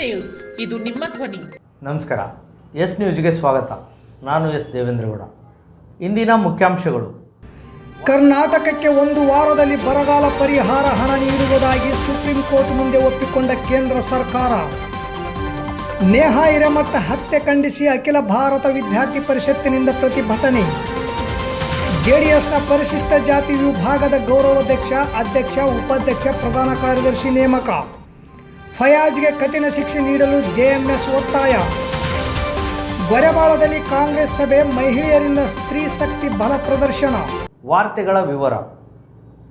News. ಇದು ನಿಮ್ಮ ಧ್ವನಿ. ನಮಸ್ಕಾರ. ಎಸ್ ನ್ಯೂಸ್ಗೆ ಸ್ವಾಗತ. ನಾನು ಎಸ್ ದೇವೇಂದ್ರಗೌಡ. ಇಂದಿನ ಮುಖ್ಯಾಂಶಗಳು. ಕರ್ನಾಟಕಕ್ಕೆ ಒಂದು ವಾರದಲ್ಲಿ ಬರಗಾಲ ಪರಿಹಾರ ಹಣ ನೀಡುವುದಾಗಿ ಸುಪ್ರೀಂ ಕೋರ್ಟ್ ಮುಂದೆ ಒಪ್ಪಿಕೊಂಡ ಕೇಂದ್ರ ಸರ್ಕಾರ. ನೇಹಾ ಹಿರೇಮಠ ಹತ್ಯೆ ಖಂಡಿಸಿ ಅಖಿಲ ಭಾರತ ವಿದ್ಯಾರ್ಥಿ ಪರಿಷತ್ತಿನಿಂದ ಪ್ರತಿಭಟನೆ. ಜೆಡಿಎಸ್ನ ಪರಿಶಿಷ್ಟ ಜಾತಿ ವಿಭಾಗದ ಗೌರವಾಧ್ಯಕ್ಷ ಅಧ್ಯಕ್ಷ ಉಪಾಧ್ಯಕ್ಷ ಪ್ರಧಾನ ಕಾರ್ಯದರ್ಶಿ ನೇಮಕ. ಫಯಾಜ್ಗೆ ಕಠಿಣ ಶಿಕ್ಷೆ ನೀಡಲು ಜೆಎಂಎಸ್ ಒತ್ತಾಯ. ಗೊರೆಬಾಳದಲ್ಲಿ ಕಾಂಗ್ರೆಸ್ ಸಭೆ ಮಹಿಳೆಯರಿಂದ ಸ್ತ್ರೀ ಶಕ್ತಿ ಬಲ ಪ್ರದರ್ಶನ. ವಾರ್ತೆಗಳ ವಿವರ.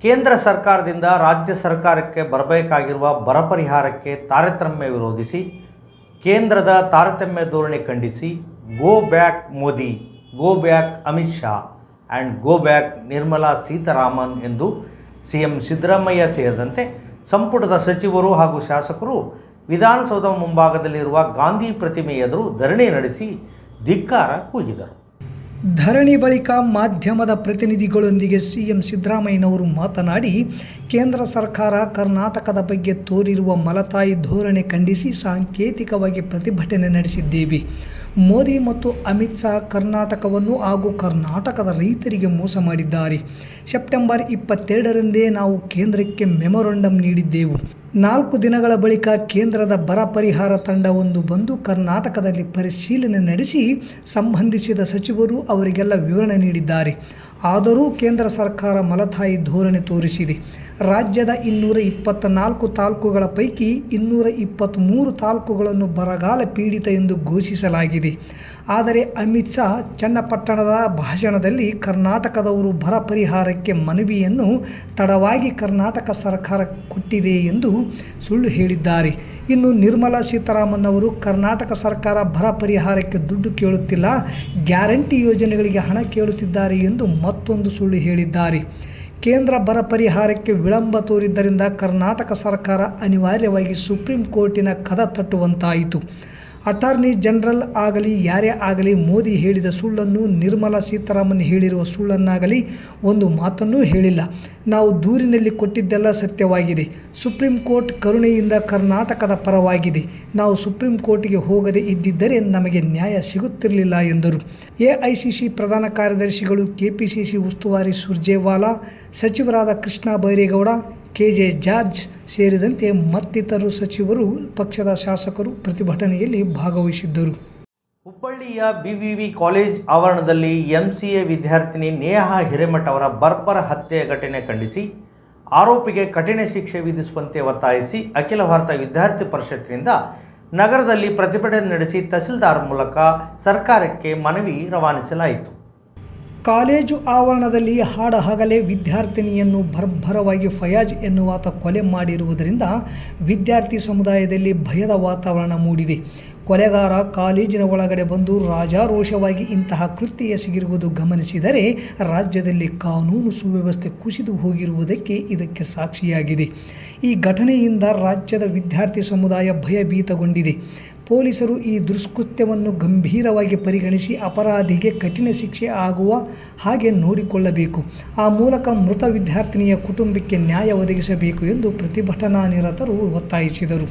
ಕೇಂದ್ರ ಸರ್ಕಾರದಿಂದ ರಾಜ್ಯ ಸರ್ಕಾರಕ್ಕೆ ಬರಬೇಕಾಗಿರುವ ಬರ ಪರಿಹಾರಕ್ಕೆ ತಾರತಮ್ಯ ವಿರೋಧಿಸಿ, ಕೇಂದ್ರದ ತಾರತಮ್ಯ ಧೋರಣೆ ಖಂಡಿಸಿ, go back Modi, go back Amit Shah and go back Nirmala Sitharaman ಎಂದು ಸಿ ಎಂ ಸಿದ್ದರಾಮಯ್ಯ ಸೇರಿದಂತೆ ಸಂಪುಟದ ಸಚಿವರು ಹಾಗೂ ಶಾಸಕರು ವಿಧಾನಸೌಧ ಮುಂಭಾಗದಲ್ಲಿರುವ ಗಾಂಧಿ ಪ್ರತಿಮೆ ಎದುರು ಧರಣಿ ನಡೆಸಿ ಧಿಕ್ಕಾರ ಕೂಗಿದರು. ಧರಣಿ ಬಳಿಕ ಮಾಧ್ಯಮದ ಪ್ರತಿನಿಧಿಗಳೊಂದಿಗೆ ಸಿಎಂ ಸಿದ್ದರಾಮಯ್ಯನವರು ಮಾತನಾಡಿ, ಕೇಂದ್ರ ಸರ್ಕಾರ ಕರ್ನಾಟಕದ ಬಗ್ಗೆ ತೋರಿರುವ ಮಲತಾಯಿ ಧೋರಣೆ ಖಂಡಿಸಿ ಸಾಂಕೇತಿಕವಾಗಿ ಪ್ರತಿಭಟನೆ ನಡೆಸಿದ್ದೇವೆ. ಮೋದಿ ಮತ್ತು ಅಮಿತ್ ಶಾ ಕರ್ನಾಟಕವನ್ನು ಹಾಗೂ ಕರ್ನಾಟಕದ ರೈತರಿಗೆ ಮೋಸ ಮಾಡಿದ್ದಾರೆ. ಸೆಪ್ಟೆಂಬರ್ ಇಪ್ಪತ್ತೆರಡರಂದೇ ನಾವು ಕೇಂದ್ರಕ್ಕೆ ಮೆಮೊರಂಡಮ್ ನೀಡಿದ್ದೆವು. ನಾಲ್ಕು ದಿನಗಳ ಬಳಿಕ ಕೇಂದ್ರದ ಬರ ಪರಿಹಾರ ತಂಡವೊಂದು ಬಂದು ಕರ್ನಾಟಕದಲ್ಲಿ ಪರಿಶೀಲನೆ ನಡೆಸಿ ಸಂಬಂಧಿಸಿದ ಸಚಿವರು ಅವರಿಗೆಲ್ಲ ವಿವರಣೆ ನೀಡಿದ್ದಾರೆ. ಆದರೂ ಕೇಂದ್ರ ಸರ್ಕಾರ ಮಲತಾಯಿ ಧೋರಣೆ ತೋರಿಸಿದೆ. ರಾಜ್ಯದ ಇನ್ನೂರ ಇಪ್ಪತ್ತ ನಾಲ್ಕು ತಾಲೂಕುಗಳ ಪೈಕಿ ಇನ್ನೂರ ಇಪ್ಪತ್ತ್ಮೂರು ತಾಲೂಕುಗಳನ್ನು ಬರಗಾಲ ಪೀಡಿತ ಎಂದು ಘೋಷಿಸಲಾಗಿದೆ. ಆದರೆ ಅಮಿತ್ ಶಾ ಚನ್ನಪಟ್ಟಣದ ಭಾಷಣದಲ್ಲಿ ಕರ್ನಾಟಕದವರು ಬರ ಪರಿಹಾರಕ್ಕೆ ಮನವಿಯನ್ನು ತಡವಾಗಿ ಕರ್ನಾಟಕ ಸರ್ಕಾರ ಕೊಟ್ಟಿದೆ ಎಂದು ಸುಳ್ಳು ಹೇಳಿದ್ದಾರೆ. ಇನ್ನು ನಿರ್ಮಲಾ ಸೀತಾರಾಮನ್ ಅವರು ಕರ್ನಾಟಕ ಸರ್ಕಾರ ಬರ ಪರಿಹಾರಕ್ಕೆ ದುಡ್ಡು ಕೇಳುತ್ತಿಲ್ಲ, ಗ್ಯಾರಂಟಿ ಯೋಜನೆಗಳಿಗೆ ಹಣ ಕೇಳುತ್ತಿದ್ದಾರೆ ಎಂದು ಮತ್ತೊಂದು ಸುಳ್ಳು ಹೇಳಿದ್ದಾರೆ. ಕೇಂದ್ರ ಬರ ಪರಿಹಾರಕ್ಕೆ ವಿಳಂಬ ತೋರಿದ್ದರಿಂದ ಕರ್ನಾಟಕ ಸರ್ಕಾರ ಅನಿವಾರ್ಯವಾಗಿ ಸುಪ್ರೀಂ ಕೋರ್ಟಿನ ಕದ ತಟ್ಟುವಂತಾಯಿತು. ಅಟಾರ್ನಿ ಜನರಲ್ ಆಗಲಿ, ಯಾರೇ ಆಗಲಿ, ಮೋದಿ ಹೇಳಿದ ಸುಳ್ಳನ್ನು ನಿರ್ಮಲಾ ಸೀತಾರಾಮನ್ ಹೇಳಿರುವ ಸುಳ್ಳನ್ನಾಗಲಿ ಒಂದು ಮಾತನ್ನೂ ಹೇಳಿಲ್ಲ. ನಾವು ದೂರಿನಲ್ಲಿ ಕೊಟ್ಟಿದ್ದೆಲ್ಲ ಸತ್ಯವಾಗಿದೆ. ಸುಪ್ರೀಂ ಕೋರ್ಟ್ ಕರುಣೆಯಿಂದ ಕರ್ನಾಟಕದ ಪರವಾಗಿದೆ. ನಾವು ಸುಪ್ರೀಂ ಕೋರ್ಟ್ಗೆ ಹೋಗದೆ ಇದ್ದಿದ್ದರೆ ನಮಗೆ ನ್ಯಾಯ ಸಿಗುತ್ತಿರಲಿಲ್ಲ ಎಂದರು. ಎಐಸಿಸಿ ಪ್ರಧಾನ ಕಾರ್ಯದರ್ಶಿಗಳು ಕೆಪಿಸಿಸಿ ಉಸ್ತುವಾರಿ ಸುರ್ಜೇವಾಲಾ, ಸಚಿವರಾದ Krishna Byregowda K J George ಸೇರಿದಂತೆ ಮತ್ತಿತರರು ಸಚಿವರು, ಪಕ್ಷದ ಶಾಸಕರು ಪ್ರತಿಭಟನೆಯಲ್ಲಿ ಭಾಗವಹಿಸಿದ್ದರು. ಹುಬ್ಬಳ್ಳಿಯ ಬಿವಿವಿ ಕಾಲೇಜ್ ಆವರಣದಲ್ಲಿ ಎಂಸಿಎ ವಿದ್ಯಾರ್ಥಿನಿ ನೇಹಾ ಹಿರೇಮಠ ಅವರ ಬರ್ಬರ ಹತ್ಯೆ ಘಟನೆ ಖಂಡಿಸಿ, ಆರೋಪಿಗೆ ಕಠಿಣ ಶಿಕ್ಷೆ ವಿಧಿಸುವಂತೆ ಒತ್ತಾಯಿಸಿ ಅಖಿಲ ಭಾರತ ವಿದ್ಯಾರ್ಥಿ ಪರಿಷತ್ತಿನಿಂದ ನಗರದಲ್ಲಿ ಪ್ರತಿಭಟನೆ ನಡೆಸಿ ತಹಸೀಲ್ದಾರ್ ಮೂಲಕ ಸರ್ಕಾರಕ್ಕೆ ಮನವಿ ರವಾನಿಸಲಾಯಿತು. ಕಾಲೇಜು ಆವರಣದಲ್ಲಿ ಹಾಡ ಹಗಲೇ ವಿದ್ಯಾರ್ಥಿನಿಯನ್ನು ಭರ್ಭರವಾಗಿ ಫಯಾಜ್ ಎನ್ನುವಾತ ಕೊಲೆ ಮಾಡಿರುವುದರಿಂದ ವಿದ್ಯಾರ್ಥಿ ಸಮುದಾಯದಲ್ಲಿ ಭಯದ ವಾತಾವರಣ ಮೂಡಿದೆ. ಕೊಲೆಗಾರ ಕಾಲೇಜಿನ ಒಳಗಡೆ ಬಂದು ರಾಜಾರೋಷವಾಗಿ ಇಂತಹ ಕೃತ್ಯ ಎಸಗಿರುವುದು ಗಮನಿಸಿದರೆ ರಾಜ್ಯದಲ್ಲಿ ಕಾನೂನು ಸುವ್ಯವಸ್ಥೆ ಕುಸಿದು ಹೋಗಿರುವುದಕ್ಕೆ ಇದಕ್ಕೆ ಸಾಕ್ಷಿಯಾಗಿದೆ. ಈ ಘಟನೆಯಿಂದ ರಾಜ್ಯದ ವಿದ್ಯಾರ್ಥಿ ಸಮುದಾಯ ಭಯಭೀತಗೊಂಡಿದೆ. ಪೊಲೀಸರು ಈ ದುಷ್ಕೃತ್ಯವನ್ನು ಗಂಭೀರವಾಗಿ ಪರಿಗಣಿಸಿ ಅಪರಾಧಿಗೆ ಕಠಿಣ ಶಿಕ್ಷೆ ಆಗುವ ಹಾಗೆ ನೋಡಿಕೊಳ್ಳಬೇಕು. ಆ ಮೂಲಕ ಮೃತ ವಿದ್ಯಾರ್ಥಿನಿಯ ಕುಟುಂಬಕ್ಕೆ ನ್ಯಾಯ ಒದಗಿಸಬೇಕು ಎಂದು ಪ್ರತಿಭಟನಾ ನಿರತರು ಒತ್ತಾಯಿಸಿದರು.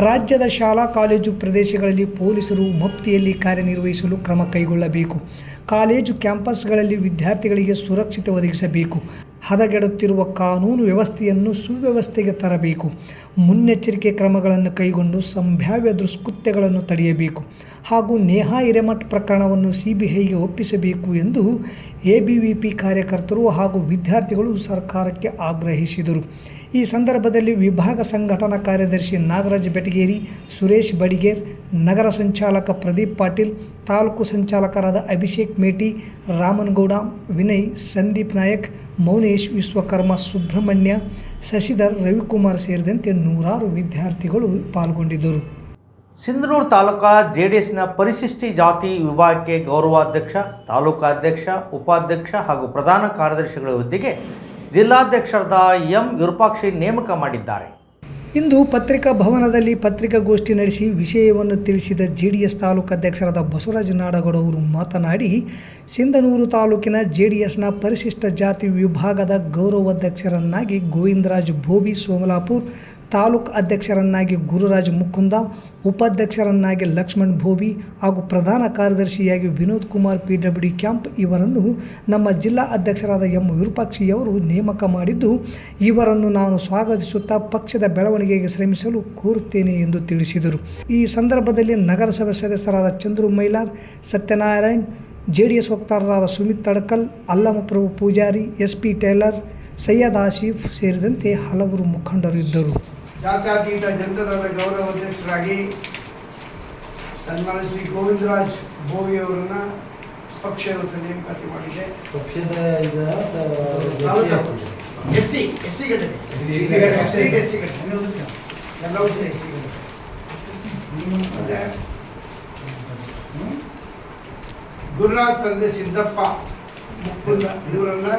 ರಾಜ್ಯದ ಶಾಲಾ, ಕಾಲೇಜು ಪ್ರದೇಶಗಳಲ್ಲಿ ಪೊಲೀಸರು ಮಫ್ತಿಯಲ್ಲಿ ಕಾರ್ಯನಿರ್ವಹಿಸಲು ಕ್ರಮ ಕೈಗೊಳ್ಳಬೇಕು. ಕಾಲೇಜು ಕ್ಯಾಂಪಸ್ಗಳಲ್ಲಿ ವಿದ್ಯಾರ್ಥಿಗಳಿಗೆ ಸುರಕ್ಷತೆ ಒದಗಿಸಬೇಕು. ಹದಗೆಡುತ್ತಿರುವ ಕಾನೂನು ವ್ಯವಸ್ಥೆಯನ್ನು ಸುವ್ಯವಸ್ಥೆಗೆ ತರಬೇಕು. ಮುನ್ನೆಚ್ಚರಿಕೆ ಕ್ರಮಗಳನ್ನು ಕೈಗೊಂಡು ಸಂಭಾವ್ಯ ದುಷ್ಕೃತ್ಯಗಳನ್ನು ತಡೆಯಬೇಕು. ಹಾಗೂ ನೇಹಾ ಹಿರೇಮಠ್ ಪ್ರಕರಣವನ್ನು ಸಿ ಬಿ ಐಗೆ ಒಪ್ಪಿಸಬೇಕು ಎಂದು ಎ ಬಿ ವಿ ಪಿ ಕಾರ್ಯಕರ್ತರು ಹಾಗೂ ವಿದ್ಯಾರ್ಥಿಗಳು ಸರ್ಕಾರಕ್ಕೆ ಆಗ್ರಹಿಸಿದರು. ಈ ಸಂದರ್ಭದಲ್ಲಿ ವಿಭಾಗ ಸಂಘಟನಾ ಕಾರ್ಯದರ್ಶಿ ನಾಗರಾಜ್ ಬೆಟಗೇರಿ, ಸುರೇಶ್ ಬಡಿಗೇರ್, ನಗರ ಸಂಚಾಲಕ ಪ್ರದೀಪ್ ಪಾಟೀಲ್, ತಾಲೂಕು ಸಂಚಾಲಕರಾದ ಅಭಿಷೇಕ್ ಮೇಟಿ, ರಾಮನಗೌಡ, ವಿನಯ್, ಸಂದೀಪ್ ನಾಯಕ್, ಮೌನೇಶ್ ವಿಶ್ವಕರ್ಮ, ಸುಬ್ರಹ್ಮಣ್ಯ, ಶಶಿಧರ್, ರವಿಕುಮಾರ್ ಸೇರಿದಂತೆ ನೂರಾರು ವಿದ್ಯಾರ್ಥಿಗಳು ಪಾಲ್ಗೊಂಡಿದ್ದರು. ಸಿಂಧನೂರು ತಾಲೂಕಾ ಜೆ ಡಿ ಎಸ್ನ ಪರಿಶಿಷ್ಟಿ ಜಾತಿ ವಿಭಾಗಕ್ಕೆ ಗೌರವಾಧ್ಯಕ್ಷ, ತಾಲೂಕಾಧ್ಯಕ್ಷ, ಉಪಾಧ್ಯಕ್ಷ ಹಾಗೂ ಪ್ರಧಾನ ಕಾರ್ಯದರ್ಶಿಗಳ ಹುದ್ದೆಗೆ ಜಿಲ್ಲಾಧ್ಯಕ್ಷರಾದ ಎಂ ವಿರೂಪಾಕ್ಷಿ ನೇಮಕ ಮಾಡಿದ್ದಾರೆ. ಇಂದು ಪತ್ರಿಕಾ ಭವನದಲ್ಲಿ ಪತ್ರಿಕಾಗೋಷ್ಠಿ ನಡೆಸಿ ವಿಷಯವನ್ನು ತಿಳಿಸಿದ ಜೆ ಡಿ ಎಸ್ ತಾಲೂಕಾಧ್ಯಕ್ಷರಾದ ಬಸವರಾಜ ನಾಡಗೌಡ ಅವರು ಮಾತನಾಡಿ, ಸಿಂಧನೂರು ತಾಲೂಕಿನ ಜೆ ಡಿ ಎಸ್ನ ಪರಿಶಿಷ್ಟ ಜಾತಿ ವಿಭಾಗದ ಗೌರವಾಧ್ಯಕ್ಷರನ್ನಾಗಿ ಗೋವಿಂದರಾಜ್ ಭೋಬಿ ಸೋಮಲಾಪುರ್ ತಾಲೂಕು ಅಧ್ಯಕ್ಷರನ್ನಾಗಿ ಗುರುರಾಜ್ ಮುಕುಂದ, ಉಪಾಧ್ಯಕ್ಷರನ್ನಾಗಿ ಲಕ್ಷ್ಮಣ್ ಭೋವಿ ಹಾಗೂ ಪ್ರಧಾನ ಕಾರ್ಯದರ್ಶಿಯಾಗಿ Vinod Kumar P W camp ಇವರನ್ನು ನಮ್ಮ ಜಿಲ್ಲಾ ಅಧ್ಯಕ್ಷರಾದ ಎಂ ವಿರೂಪಾಕ್ಷಿಯವರು ನೇಮಕ ಮಾಡಿದ್ದು, ಇವರನ್ನು ನಾನು ಸ್ವಾಗತಿಸುತ್ತಾ ಪಕ್ಷದ ಬೆಳವಣಿಗೆಗೆ ಶ್ರಮಿಸಲು ಕೋರುತ್ತೇನೆ ಎಂದು ತಿಳಿಸಿದರು. ಈ ಸಂದರ್ಭದಲ್ಲಿ ನಗರಸಭೆ ಸದಸ್ಯರಾದ Chandru Mailar, Satyanarayan J D S ವಕ್ತಾರರಾದ Sumit Tadakal Allamaprabhu Pujari, S P Tailor, Syed Asif ಸೇರಿದಂತೆ ಹಲವರು ಮುಖಂಡರು ಇದ್ದರು ಜಾತ್ಯತೀತ ಜನತಾದಳದ ಗೌರವ ಅಧ್ಯಕ್ಷರಾಗಿ ಸನ್ಮಾನ ಶ್ರೀ ಗೋವಿಂದರಾಜ್ ಬೋವಿ ಅವರನ್ನ ಪಕ್ಷ ಇವತ್ತು ನೇಮಕಾತಿ ಮಾಡಿದೆ. ಪಕ್ಷದ ಎಸ್ ಸಿ ಎಸ್ ಸಿ ಘಟನೆ. ಎಸ್ ಸಿ ಘಟನೆ. ಎಲ್ಲವೂ ಸಹ ಎಸ್ ಸಿ ಘಟನೆ. ಮತ್ತೆ ಗುರುರಾಜ್ ತಂದೆ ಸಿದ್ದಪ್ಪ ಮುಕ್ಕುಂದ ಇವರನ್ನ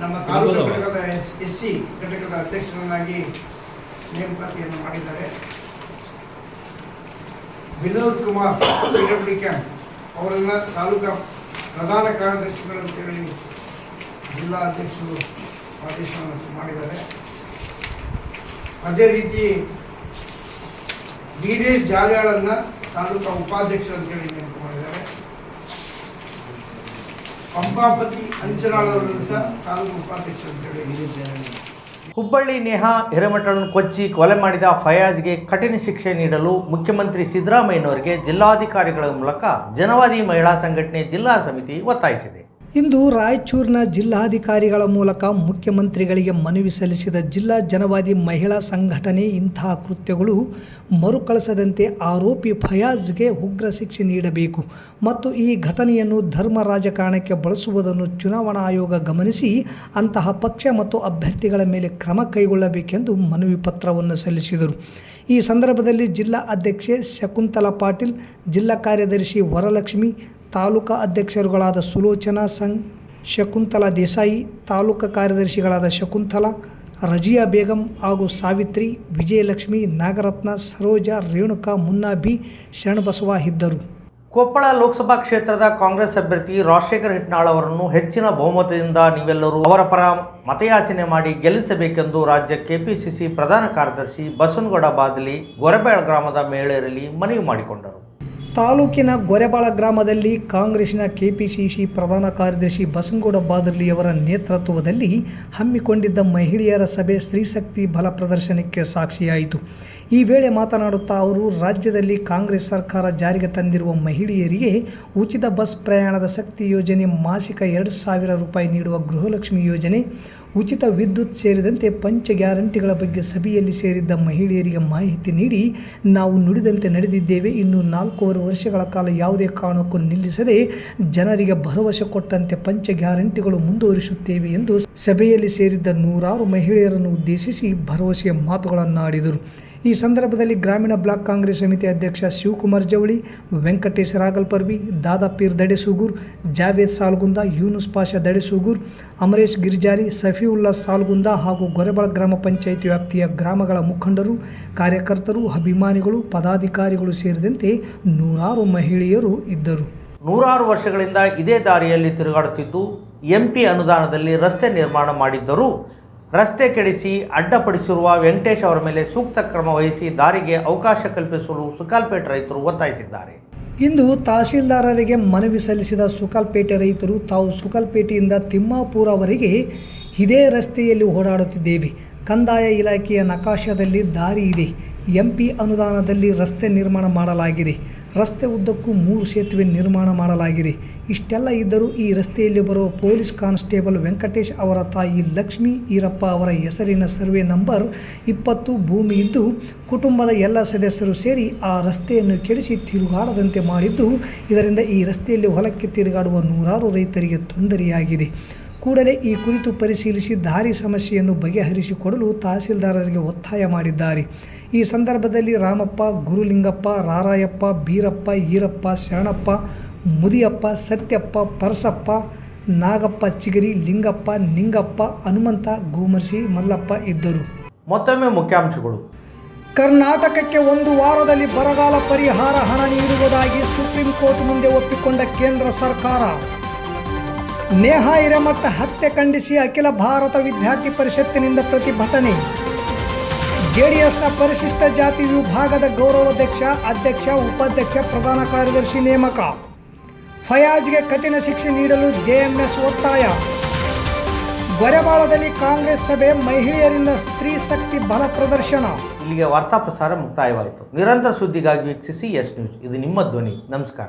ನಮ್ಮ ತಾಲೂಕು ಘಟಕದ ಎಸ್ ಎಸ್ ಸಿ ಘಟಕದ ಅಧ್ಯಕ್ಷರನ್ನಾಗಿ ನೇಮಕಾತಿಯನ್ನು ಮಾಡಿದ್ದಾರೆ. ವಿನೋದ್ ಕುಮಾರ್, ಪಿ ಕ್ಯಾಂಪ್, ಅವರನ್ನ ತಾಲೂಕಾ ಪ್ರಧಾನ ಕಾರ್ಯದರ್ಶಿಗಳಂತೇಳಿ ಜಿಲ್ಲಾ ಅಧ್ಯಕ್ಷರು ಆದೇಶವನ್ನು ಮಾಡಿದ್ದಾರೆ. ಅದೇ ರೀತಿ ವೀರೇಶ್ ಜಾಲಿಯಾಳನ್ನ ತಾಲೂಕಾ ಉಪಾಧ್ಯಕ್ಷರು ಅಂತೇಳಿ ನೇಮಕ ಮಾಡಿದ್ದಾರೆ. ಪಂಪಾಪತಿ ಅಂಚನಾಳ್ ಅವರನ್ನು ಸಹ ತಾಲೂಕು ಉಪಾಧ್ಯಕ್ಷರು ಅಂತೇಳಿ ಹುಬ್ಬಳ್ಳಿ ನೇಹಾ ಹಿರೇಮಠಳನ್ನು ಕೊಚ್ಚಿ ಕೊಲೆ ಮಾಡಿದ ಫಯಾಜ್ಗೆ ಕಠಿಣ ಶಿಕ್ಷೆ ನೀಡಲು ಮುಖ್ಯಮಂತ್ರಿ ಸಿದ್ದರಾಮಯ್ಯನವರಿಗೆ ಜಿಲ್ಲಾಧಿಕಾರಿಗಳ ಮೂಲಕ ಜನವಾದಿ ಮಹಿಳಾ ಸಂಘಟನೆ ಜಿಲ್ಲಾ ಸಮಿತಿ ಒತ್ತಾಯಿಸಿದೆ. ಇಂದು ರಾಯಚೂರಿನ ಜಿಲ್ಲಾಧಿಕಾರಿಗಳ ಮೂಲಕ ಮುಖ್ಯಮಂತ್ರಿಗಳಿಗೆ ಮನವಿ ಸಲ್ಲಿಸಿದ ಜಿಲ್ಲಾ ಜನವಾದಿ ಮಹಿಳಾ ಸಂಘಟನೆ ಇಂತಹ ಕೃತ್ಯಗಳು ಮರುಕಳಿಸದಂತೆ ಆರೋಪಿ ಫಯಾಜ್ಗೆ ಉಗ್ರ ಶಿಕ್ಷೆ ನೀಡಬೇಕು ಮತ್ತು ಈ ಘಟನೆಯನ್ನು ಧರ್ಮ ರಾಜಕಾರಣಕ್ಕೆ ಬಳಸುವುದನ್ನು ಚುನಾವಣಾ ಆಯೋಗ ಗಮನಿಸಿ ಅಂತಹ ಪಕ್ಷ ಮತ್ತು ಅಭ್ಯರ್ಥಿಗಳ ಮೇಲೆ ಕ್ರಮ ಕೈಗೊಳ್ಳಬೇಕೆಂದು ಮನವಿ ಪತ್ರವನ್ನು ಸಲ್ಲಿಸಿದರು. ಈ ಸಂದರ್ಭದಲ್ಲಿ ಜಿಲ್ಲಾ ಅಧ್ಯಕ್ಷೆ ಶಕುಂತಲಾ ಪಾಟೀಲ್, ಜಿಲ್ಲಾ ಕಾರ್ಯದರ್ಶಿ ವರಲಕ್ಷ್ಮಿ ತಾಲೂಕಾ ಅಧ್ಯಕ್ಷರುಗಳಾದ ಸುಲೋಚನಾ ಸಂಘ್, ಶಕುಂತಲಾ ದೇಸಾಯಿ, ತಾಲೂಕಾ ಕಾರ್ಯದರ್ಶಿಗಳಾದ ಶಕುಂತಲಾ, ರಜಿಯಾ ಬೇಗಂ ಹಾಗೂ ಸಾವಿತ್ರಿ, ವಿಜಯಲಕ್ಷ್ಮಿ, ನಾಗರತ್ನ, ಸರೋಜ, ರೇಣುಕಾ ಮುನ್ನಾ ಬಿ ಶರಣಬಸವ ಇದ್ದರು. ಕೊಪ್ಪಳ ಲೋಕಸಭಾ ಕ್ಷೇತ್ರದ ಕಾಂಗ್ರೆಸ್ ಅಭ್ಯರ್ಥಿ ರಾಜಶೇಖರ್ ಹಿಟ್ನಾಳ್ ಅವರನ್ನು ಹೆಚ್ಚಿನ ಬಹುಮತದಿಂದ ನೀವೆಲ್ಲರೂ ಅವರ ಪರ ಮತಯಾಚನೆ ಮಾಡಿ ಗೆಲ್ಲಿಸಬೇಕೆಂದು ರಾಜ್ಯ ಕೆಪಿಸಿಸಿ ಪ್ರಧಾನ ಕಾರ್ಯದರ್ಶಿ ಬಸವನಗೌಡ ಬಾದಲಿ ಗೊರಬೇಳ ಗ್ರಾಮದ ಮಹಿಳೆಯರಲ್ಲಿ ಮನವಿ ಮಾಡಿಕೊಂಡರು. ತಾಲೂಕಿನ ಗೊರೆಬಾಳ ಗ್ರಾಮದಲ್ಲಿ ಕಾಂಗ್ರೆಸ್ನ ಕೆಪಿಸಿಸಿ ಪ್ರಧಾನ ಕಾರ್ಯದರ್ಶಿ ಬಸನಗೌಡ ಬಾದರ್ಲಿಯವರ ನೇತೃತ್ವದಲ್ಲಿ ಹಮ್ಮಿಕೊಂಡಿದ್ದ ಮಹಿಳೆಯರ ಸಭೆ ಸ್ತ್ರೀಶಕ್ತಿ ಬಲ ಪ್ರದರ್ಶನಕ್ಕೆ ಸಾಕ್ಷಿಯಾಯಿತು. ಈ ವೇಳೆ ಮಾತನಾಡುತ್ತಾ ಅವರು, ರಾಜ್ಯದಲ್ಲಿ ಕಾಂಗ್ರೆಸ್ ಸರ್ಕಾರ ಜಾರಿಗೆ ತಂದಿರುವ ಮಹಿಳೆಯರಿಗೆ ಉಚಿತ ಬಸ್ ಪ್ರಯಾಣದ ಶಕ್ತಿ ಯೋಜನೆ, ಮಾಸಿಕ ಎರಡು ಸಾವಿರ ರೂಪಾಯಿ ನೀಡುವ ಗೃಹಲಕ್ಷ್ಮಿ ಯೋಜನೆ, ಉಚಿತ ವಿದ್ಯುತ್ ಸೇರಿದಂತೆ ಪಂಚ ಗ್ಯಾರಂಟಿಗಳ ಬಗ್ಗೆ ಸಭೆಯಲ್ಲಿ ಸೇರಿದ್ದ ಮಹಿಳೆಯರಿಗೆ ಮಾಹಿತಿ ನೀಡಿ, ನಾವು ನುಡಿದಂತೆ ನಡೆದಿದ್ದೇವೆ. ಇನ್ನು ನಾಲ್ಕೂವರೆ ವರ್ಷಗಳ ಕಾಲ ಯಾವುದೇ ಕಾರಣಕ್ಕೂ ನಿಲ್ಲಿಸದೆ ಜನರಿಗೆ ಭರವಸೆ ಕೊಟ್ಟಂತೆ ಪಂಚ ಗ್ಯಾರಂಟಿಗಳು ಮುಂದುವರಿಸುತ್ತೇವೆ ಎಂದು ಸಭೆಯಲ್ಲಿ ಸೇರಿದ್ದ ನೂರಾರು ಮಹಿಳೆಯರನ್ನು ಉದ್ದೇಶಿಸಿ ಭರವಸೆಯ ಮಾತುಗಳನ್ನಾಡಿದರು. ಈ ಸಂದರ್ಭದಲ್ಲಿ ಗ್ರಾಮೀಣ ಬ್ಲಾಕ್ ಕಾಂಗ್ರೆಸ್ ಸಮಿತಿ ಅಧ್ಯಕ್ಷ ಶಿವಕುಮಾರ್ ಜವಳಿ, ವೆಂಕಟೇಶ್ ರಾಗಲ್ಪರ್ವಿ ದಾದಾಪೀರ್ ದಡೆಸೂಗೂರ್, ಜಾವೇದ್ ಸಾಲ್ಗುಂದ, ಯೂನುಸ್ ಪಾಷಾ ದಡೆಸೂಗೂರ್, ಅಮರೇಶ್ ಗಿರಿಜಾರಿ, ಸಫಿವುಲ್ಲಾ ಸಾಲ್ಗುಂದ ಹಾಗೂ ಗೊರೆಬಳ ಗ್ರಾಮ ಪಂಚಾಯಿತಿ ವ್ಯಾಪ್ತಿಯ ಗ್ರಾಮಗಳ ಮುಖಂಡರು, ಕಾರ್ಯಕರ್ತರು, ಅಭಿಮಾನಿಗಳು, ಪದಾಧಿಕಾರಿಗಳು ಸೇರಿದಂತೆ ನೂರಾರು ಮಹಿಳೆಯರು ಇದ್ದರು. ನೂರಾರು ವರ್ಷಗಳಿಂದ ಇದೇ ದಾರಿಯಲ್ಲಿ ತಿರುಗಾಡುತ್ತಿದ್ದು ಎಂಪಿ ಅನುದಾನದಲ್ಲಿ ರಸ್ತೆ ನಿರ್ಮಾಣ ಮಾಡಿದ್ದರೂ ರಸ್ತೆ ಕೆಡಿಸಿ ಅಡ್ಡಪಡಿಸಿರುವ ವೆಂಕಟೇಶ್ ಅವರ ಮೇಲೆ ಸೂಕ್ತ ಕ್ರಮ ವಹಿಸಿ ದಾರಿಗೆ ಅವಕಾಶ ಕಲ್ಪಿಸಲು ಸುಕಾಲ್ಪೇಟೆ ರೈತರು ಒತ್ತಾಯಿಸಿದ್ದಾರೆ. ಇಂದು ತಹಶೀಲ್ದಾರರಿಗೆ ಮನವಿ ಸಲ್ಲಿಸಿದ ಸುಕಾಲ್ಪೇಟೆ ರೈತರು ತಾವು ಸುಕಾಲ್ಪೇಟೆಯಿಂದ ತಿಮ್ಮಾಪುರವರೆಗೆ ಇದೇ ರಸ್ತೆಯಲ್ಲಿ ಓಡಾಡುತ್ತಿದ್ದೇವೆ. ಕಂದಾಯ ಇಲಾಖೆಯ ನಕಾಶದಲ್ಲಿ ದಾರಿ ಇದೆ. ಎಂಪಿ ಅನುದಾನದಲ್ಲಿ ರಸ್ತೆ ನಿರ್ಮಾಣ ಮಾಡಲಾಗಿದೆ. ರಸ್ತೆ ಉದ್ದಕ್ಕೂ ಮೂರು ಸೇತುವೆ ನಿರ್ಮಾಣ ಮಾಡಲಾಗಿದೆ. ಇಷ್ಟೆಲ್ಲ ಇದ್ದರೂ ಈ ರಸ್ತೆಯಲ್ಲಿ ಬರುವ ಪೊಲೀಸ್ ಕಾನ್ಸ್ಟೇಬಲ್ ವೆಂಕಟೇಶ್ ಅವರ ತಾಯಿ ಲಕ್ಷ್ಮೀ ಈರಪ್ಪ ಅವರ ಹೆಸರಿನ ಸರ್ವೆ ನಂಬರ್ ಇಪ್ಪತ್ತು ಭೂಮಿ ಇದ್ದು, ಕುಟುಂಬದ ಎಲ್ಲ ಸದಸ್ಯರು ಸೇರಿ ಆ ರಸ್ತೆಯನ್ನು ಕೆಡಿಸಿ ತಿರುಗಾಡದಂತೆ ಮಾಡಿದ್ದು, ಇದರಿಂದ ಈ ರಸ್ತೆಯಲ್ಲಿ ಹೊಲಕ್ಕೆ ತಿರುಗಾಡುವ ನೂರಾರು ರೈತರಿಗೆ ತೊಂದರೆಯಾಗಿದೆ. ಕೂಡಲೇ ಈ ಕುರಿತು ಪರಿಶೀಲಿಸಿ ದಾರಿ ಸಮಸ್ಯೆಯನ್ನು ಬಗೆಹರಿಸಿಕೊಡಲು ತಹಸೀಲ್ದಾರರಿಗೆ ಒತ್ತಾಯ ಮಾಡಿದ್ದಾರೆ. ಈ ಸಂದರ್ಭದಲ್ಲಿ ರಾಮಪ್ಪ ಗುರುಲಿಂಗಪ್ಪ ರಾರಾಯಪ್ಪ ಬೀರಪ್ಪ ಈರಪ್ಪ ಶರಣಪ್ಪ ಮುದಿಯಪ್ಪ ಸತ್ಯಪ್ಪ ಪರಸಪ್ಪ ನಾಗಪ್ಪ ಚಿಗರಿ ಲಿಂಗಪ್ಪ ನಿಂಗಪ್ಪ ಹನುಮಂತ ಗೋಮರ್ಸಿ ಮಲ್ಲಪ್ಪ ಇದ್ದರು. ಮತ್ತೊಮ್ಮೆ ಮುಖ್ಯಾಂಶಗಳು. ಕರ್ನಾಟಕಕ್ಕೆ ಒಂದು ವಾರದಲ್ಲಿ ಬರಗಾಲ ಪರಿಹಾರ ಹಣ ನೀಡುವುದಾಗಿ ಸುಪ್ರೀಂ ಕೋರ್ಟ್ ಮುಂದೆ ಒಪ್ಪಿಕೊಂಡ ಕೇಂದ್ರ ಸರ್ಕಾರ. ನೇಹಾ ಹಿರೇಮಠ ಹತ್ಯೆ ಖಂಡಿಸಿ ಅಖಿಲ ಭಾರತ ವಿದ್ಯಾರ್ಥಿ ಪರಿಷತ್ತಿನಿಂದ ಪ್ರತಿಭಟನೆ. ಜೆಡಿಎಸ್ನ ಪರಿಶಿಷ್ಟ ಜಾತಿ ವಿಭಾಗದ ಗೌರವಾಧ್ಯಕ್ಷ, ಅಧ್ಯಕ್ಷ, ಉಪಾಧ್ಯಕ್ಷ, ಪ್ರಧಾನ ಕಾರ್ಯದರ್ಶಿ ನೇಮಕ. ಫಯಾಜ್ಗೆ ಕಠಿಣ ಶಿಕ್ಷೆ ನೀಡಲು ಜೆಎಂಎಸ್ ಒತ್ತಾಯ. ಗೊರೆವಾಳದಲ್ಲಿ ಕಾಂಗ್ರೆಸ್ ಸಭೆ ಮಹಿಳೆಯರಿಂದ ಸ್ತ್ರೀ ಶಕ್ತಿ ಬಲ ಪ್ರದರ್ಶನ. ಇಲ್ಲಿಗೆ ವಾರ್ತಾ ಪ್ರಸಾರ ಮುಕ್ತಾಯವಾಯಿತು. ನಿರಂತರ ಸುದ್ದಿಗಾಗಿ ವೀಕ್ಷಿಸಿ ಎಸ್ ನ್ಯೂಸ್. ಇದು ನಿಮ್ಮ ಧ್ವನಿ. ನಮಸ್ಕಾರ.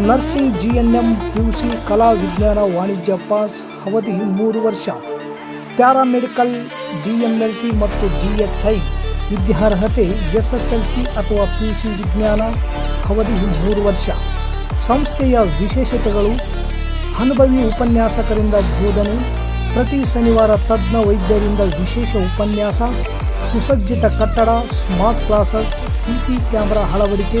ನರ್ಸಿಂಗ್ ಜಿಎನ್ಎಂ ಪಿಯುಸಿ ಕಲಾ ವಿಜ್ಞಾನ ವಾಣಿಜ್ಯ ಪಾಸ್ ಅವಧಿ ಮೂರು ವರ್ಷ ಪ್ಯಾರಾಮೆಡಿಕಲ್ ಡಿಎಂಎಲ್ಟಿ ಮತ್ತು ಡಿಎಚ್ಐ ವಿದ್ಯಾರ್ಹತೆ ಎಸ್ಎಸ್ಎಲ್ಸಿ ಅಥವಾ ಪಿಯುಸಿ ವಿಜ್ಞಾನ ಅವಧಿ ಮೂರು ವರ್ಷ ಸಂಸ್ಥೆಯ ವಿಶೇಷತೆಗಳು ಅನುಭವಿ ಉಪನ್ಯಾಸಕರಿಂದ ಬೋಧನೆ ಪ್ರತಿ ಶನಿವಾರ ತಜ್ಞ ವೈದ್ಯರಿಂದ ವಿಶೇಷ ಉಪನ್ಯಾಸ ಸುಸಜ್ಜಿತ ಕಟ್ಟಡ ಸ್ಮಾರ್ಟ್ ಕ್ಲಾಸಸ್ ಸಿಸಿ ಕ್ಯಾಮೆರಾ ಅಳವಡಿಕೆ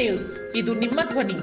News ಇದು ನಿಮ್ಮ ಧ್ವನಿ